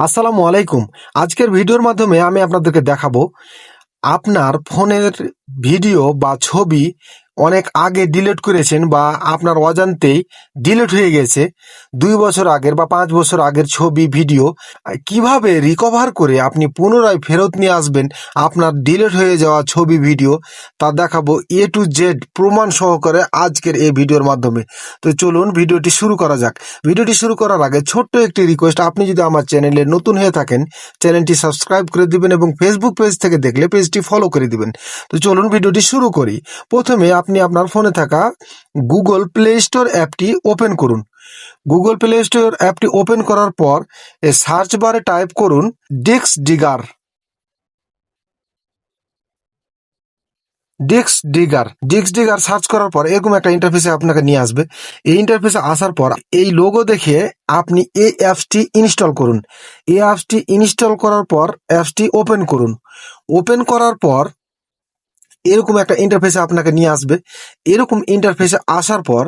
আসসালামু আলাইকুম। আজকের ভিডিওর মাধ্যমে আমি আপনাদেরকে দেখাবো আপনার ফোনের ভিডিও বা ছবি অনেক আগে ডিলিট করেছেন বা আপনার অজান্তেই ডিলিট হয়ে গেছে। দুই বছর আগের বা পাঁচ বছর আগের ছবি ভিডিও কীভাবে রিকভার করে আপনি পুনরায় ফেরত নিয়ে আসবেন আপনার ডিলিট হয়ে যাওয়া ছবি ভিডিও তা দেখাবো এ টু জেড প্রমাণ সহকারে আজকের এই ভিডিওর মাধ্যমে। তো চলুন ভিডিওটি শুরু করা যাক। ভিডিওটি শুরু করার আগে ছোট্ট একটি রিকোয়েস্ট আপনি যদি আমার চ্যানেলে নতুন হয়ে থাকেন চ্যানেলটি সাবস্ক্রাইব করে দিবেন এবং ফেসবুক পেজ থেকে দেখলে পেজটি ফলো করে দিবেন। তো চলুন ভিডিওটি শুরু করি। প্রথমে আপনি আপনার ফোনে থাকা গুগল প্লে স্টোর অ্যাপটি ওপেন করুন। গুগল প্লে স্টোর অ্যাপটি ওপেন করার পর সার্চ বারে টাইপ করুন ডিক্স ডিগার ডিক্স ডিগার ডিক্স ডিগার সার্চ করার পর এরকম একটা ইন্টারফেসে আপনাকে নিয়ে আসবে। এই ইন্টারফেসে আসার পর এই লোগো দেখে আপনি এই অ্যাপসটি ইনস্টল করুন। এই অ্যাপসটি ইনস্টল করার পর অ্যাপসটি ওপেন করুন। ওপেন করার পর এরকম একটা ইন্টারফেসে আপনাকে নিয়ে আসবে। এরকম ইন্টারফেসে আসার পর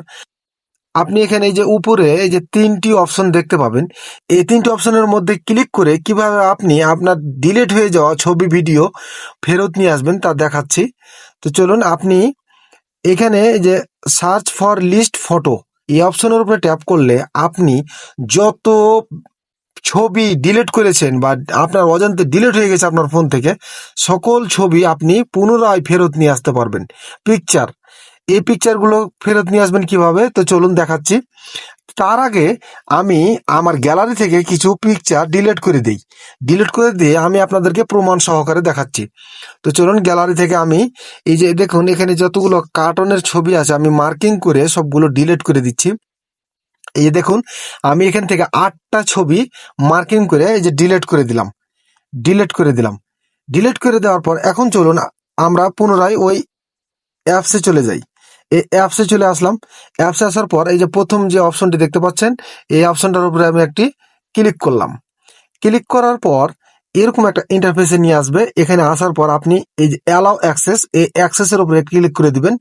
আপনি এখানে এই যে উপরে এই যে তিনটি অপশন দেখতে পাবেন। এই তিনটি অপশনের মধ্যে ক্লিক করে কীভাবে আপনি আপনার ডিলিট হয়ে যাওয়া ছবি ভিডিও ফেরত নিয়ে আসবেন তা দেখাচ্ছি। তো চলুন আপনি এখানে যে সার্চ ফর লিস্ট ফটো এই অপশনের উপরে ট্যাপ করলে আপনি যত ছবি ডিলিট করেছেন বা আপনার অজান্তে ডিলিট হয়ে গেছে আপনার ফোন থেকে, সকল ছবি আপনি পুনরায় ফেরত নিয়ে আসতে পারবেন। পিকচার এই পিকচারগুলো ফেরত নিয়ে আসবেন কীভাবে? তো চলুন দেখাচ্ছি। তার আগে আমি আমার গ্যালারি থেকে কিছু পিকচার ডিলিট করে দিই। ডিলিট করে দিয়ে আমি আপনাদেরকে প্রমাণ সহকারে দেখাচ্ছি। তো চলুন গ্যালারি থেকে আমি এই যে দেখুন, এখানে যতগুলো কার্টনের ছবি আছে, আমি মার্কিং করে সবগুলো ডিলিট করে দিচ্ছি। এই দেখুন, আমি এখান থেকে আটটা ছবি মার্কিং করে এই যে ডিলিট করে দিলাম। ডিলিট করে দিলাম। ডিলিট করে দেওয়ার পর এখন চলুন আমরা পুনরায় ওই অ্যাপসে চলে যাই। এই অ্যাপসে চলে আসলাম। অ্যাপসে আসার পর এই যে প্রথম যে অপশনটি দেখতে পাচ্ছেন, এই অপশনটার উপরে আমি একটি ক্লিক করলাম। ক্লিক করার পর এরকম একটা ইন্টারফেসে নিয়ে আসবে। এখানে আসার পর আপনি এই যে অ্যালাউ অ্যাক্সেস এই অ্যাক্সেসের উপরে ক্লিক করে দিবেন।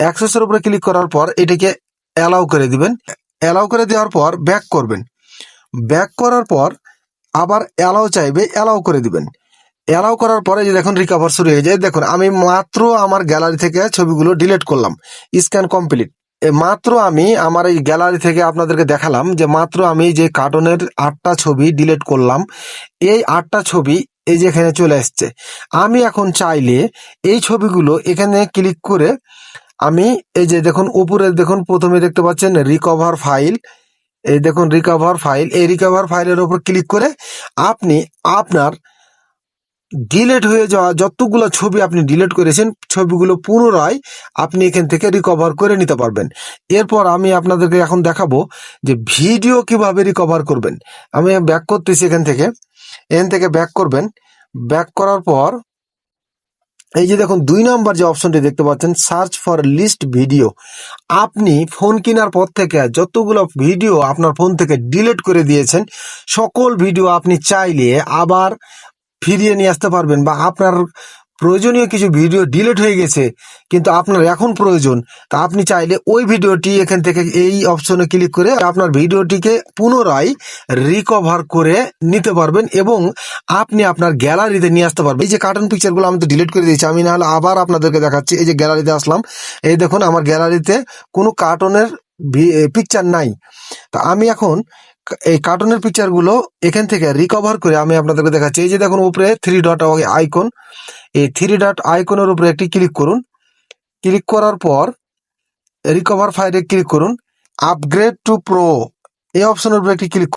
অ্যাক্সেসের উপরে ক্লিক করার পর এটাকে অ্যালাউ করে দিবেন। অ্যালাউ করে দেওয়ার পর ব্যাক করবেন। ব্যাক করার পর আবার অ্যালাউ চাইবে অ্যালাউ করে দিবেন। অ্যালাউ করার পরে যে দেখুন রিকভার শুরু হয়ে যায়। দেখুন, আমি মাত্র আমার গ্যালারি থেকে ছবিগুলো ডিলিট করলাম। স্ক্যান কমপ্লিট মাত্র আমি আমার এই গ্যালারি থেকে আপনাদেরকে দেখালাম যে মাত্র আমি যে কার্টুনের আটটা ছবি ডিলিট করলাম, এই আটটা ছবি এই যে এখানে চলে এসছে আমি এখন চাইলে এই ছবিগুলো এখানে ক্লিক করে আমি এই যে দেখুন, উপরে দেখুন, প্রথমে দেখতে পাচ্ছেন রিকভার ফাইল এই দেখুন রিকভার ফাইল এই রিকভার ফাইলের উপর ক্লিক করে আপনি আপনার ডিলেট হয়ে যাওয়া যতগুলো ছবি আপনি ডিলেট করেছেন, ছবিগুলো পুনরায় আপনি এখান থেকে রিকভার করে নিতে পারবেন। এরপর আমি আপনাদেরকে এখন দেখাবো যে ভিডিও কীভাবে রিকভার করবেন। আমি ব্যাক করতেছি এখান থেকে। এখান থেকে ব্যাক করবেন। ব্যাক করার পর এই যে দেখুন, দুই নাম্বার যে অপশনটি দেখতে পাচ্ছেন সার্চ ফর লিস্ট ভিডিও আপনি ফোন কেনার পর থেকে যতগুলো ভিডিও আপনার ফোন থেকে ডিলিট করে দিয়েছেন, সকল ভিডিও আপনি চাইলে আবার ফিরিয়ে নিয়ে আসতে পারবেন বা আপনার প্রয়োজনীয় কিছু ভিডিও ডিলিট হয়ে গেছে, কিন্তু আপনার এখন প্রয়োজন। তা আপনি চাইলে ওই ভিডিওটি এখান থেকে এই অপশনে ক্লিক করে আপনার ভিডিওটিকে পুনরায় রিকভার করে নিতে পারবেন এবং আপনি আপনার গ্যালারিতে নিয়ে আসতে পারবেন। এই যে কার্টুন পিকচারগুলো আমি তো ডিলিট করে দিয়েছি, আমি নাহলে আবার আপনাদেরকে দেখাচ্ছি। এই যে গ্যালারিতে আসলাম, এই দেখুন আমার গ্যালারিতে কোনো কার্টুনের পিকচার নাই। তা আমি এখন এই কার্টুনের পিকচারগুলো এখান থেকে রিকভার করে আমি আপনাদেরকে দেখাচ্ছি। এই যে দেখুন, উপরে থ্রি ডট আইকন এই থ্রি ডট আইকনের উপরে একটি ক্লিক করুন। ক্লিক করার পর রিকভার ফাইলে ক্লিক করুন। আপগ্রেড টু প্রো এই অপশনের উপরে একটি ক্লিক